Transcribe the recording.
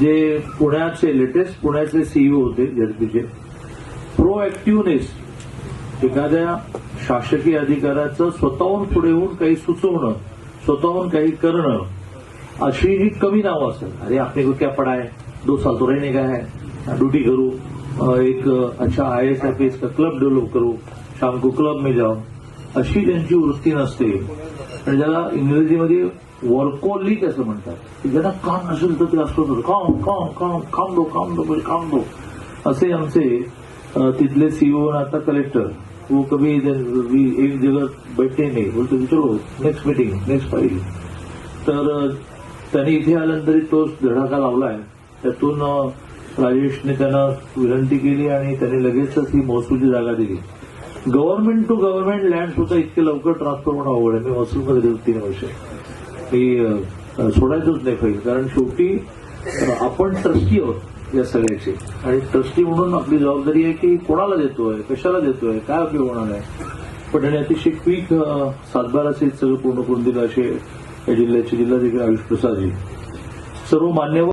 जे पुण्याचे लेटेस्ट पुण्याचे सीईओ होते झडपीचे प्रोएक्टिव्हनेस एखाद्या शासकीय अधिकाऱ्याचं स्वतःहून पुढे येऊन काही सुचवणं स्वतःहून काही करणं अशी ही कमी नावं असतात. अरे आपने को क्या पढ़ा है दो साल तो रहने का है. ड्यूटी एक अच्छा I S I P S का क्लब डेव्हलप करू. शाम को क्लब में जाओ अशी त्यांची वृत्ती नसते. ज्याला इंग्रजीमध्ये वर्कोलिक असं म्हणतात. ज्यांना काम नसेल तर ते असतो काम काम काम काम दो काम दो म्हणजे काम दो असे आमचे तिथले सीईओ आता कलेक्टर वो कभी एक जगह बैठे नाही बोलतो विचारो नेक्स्ट मीटिंग नेक्स्ट फाईल तर त्यांनी इथे आल्यानंतर तोच धडाका लावलाय. त्यातून राजेशने त्यांना विनंती केली आणि त्यांनी लगेचच ही महसूलची जागा दिली. गव्हर्नमेंट टू गव्हर्नमेंट लँड सुद्धा इतके लवकर ट्रान्सफर होणं अवघड आहे. मी महसूलमध्ये दिलं तीन वर्ष. मी सोडायचंच नाही पाहिजे कारण शेवटी आपण ट्रस्टी आहोत या सगळ्याची. आणि ट्रस्टी म्हणून आपली जबाबदारी आहे की कोणाला देतोय कशाला देतोय काय उपयोग होणार आहे. पण त्यांनी अतिशय क्विक सातबार असे सगळं पूर्ण करून दिलं असे या जिल्ह्याचे जिल्हाधिकारी आयुष प्रसादजी. सर्व मान्यवर